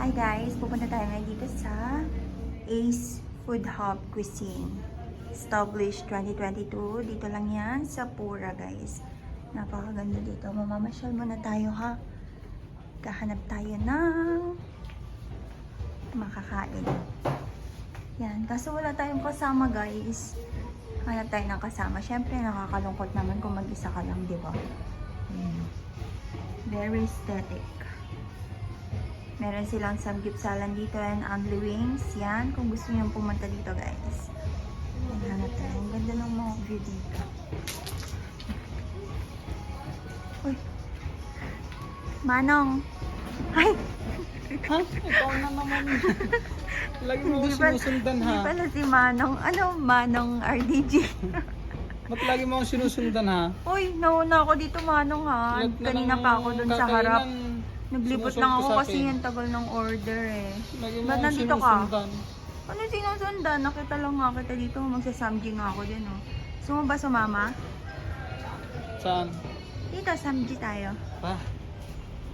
Hi guys, pupunta tayo ngayon dito sa Ace Food Hub Cuisine. Established 2022. Dito lang yan sa Pura guys. Napakaganda dito. Mamamasyal muna tayo ha. Kahanap tayo ng makakain. Yan. Kaso wala tayong kasama guys. Hanap tayo ng kasama. Siyempre nakakalungkot naman kung mag-isa ka lang, di ba? Yan. Very aesthetic. Meron silang samgipsalan dito and only wings. Yan, kung gusto niyo pumunta dito guys. Hanap tayo. Ang ganda ng mga view dito. Uy. Manong. Ay, Ha? Ikaw na naman. Lagi mo Hindi ako pa- sinusundan hindi ha. pala si Manong. Ano, Manong RDG. Ba't lagi mo ako sinusundan ha? Uy, nauna ako dito Manong ha. Kanina pa ako dun sa harap. Sinusunod lang ako kasi yung tagal ng order eh. Lagi mo Ba't nandito ka? sinusundan. Ano sinusundan? Nakita lang nga kita dito. Magsasamji nga ako din, oh. Gusto mo ba sumama? Saan? Dito, samji tayo. Pa?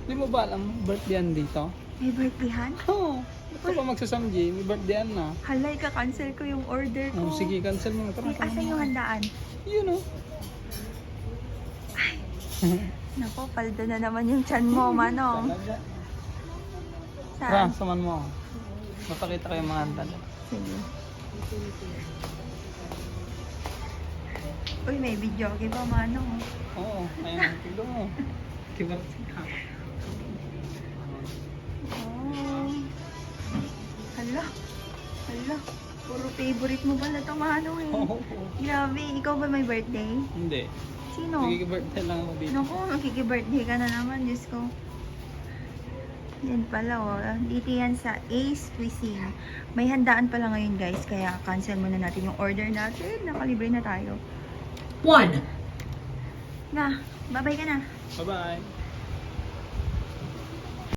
Di mo ba alam birthdayan dito? May birthdayhan? Oo. Ka pa magsasamji? May birthdayan na. Halay ka, cancel ko yung order ko. Oh, sige, cancel mo. Tara, Uy, tara asan yung handaan? Yun oh. Nako, paldo na naman yung chan mo, Manong. Saan? Saman mo. Mapakita ko yung mga handa. Sige. Uy, may video okay pa, Manong. Oo, ayun. Tignan mo. Kibat ka. Oh. Hala. Hala. Puro favorite mo pala ito, Manong eh. Oo. Grabe, ikaw ba may birthday? Hindi. Sino? Nagigibirthday lang ako dito. Naku, makiki-birthday ka na naman, Diyos ko. Yan pala, oh. Dito yan sa Ace Cuisine. May handaan pala ngayon, guys. Kaya cancel muna natin yung order natin. Nakalibre na tayo. One. Na, babay ka na. Bye-bye.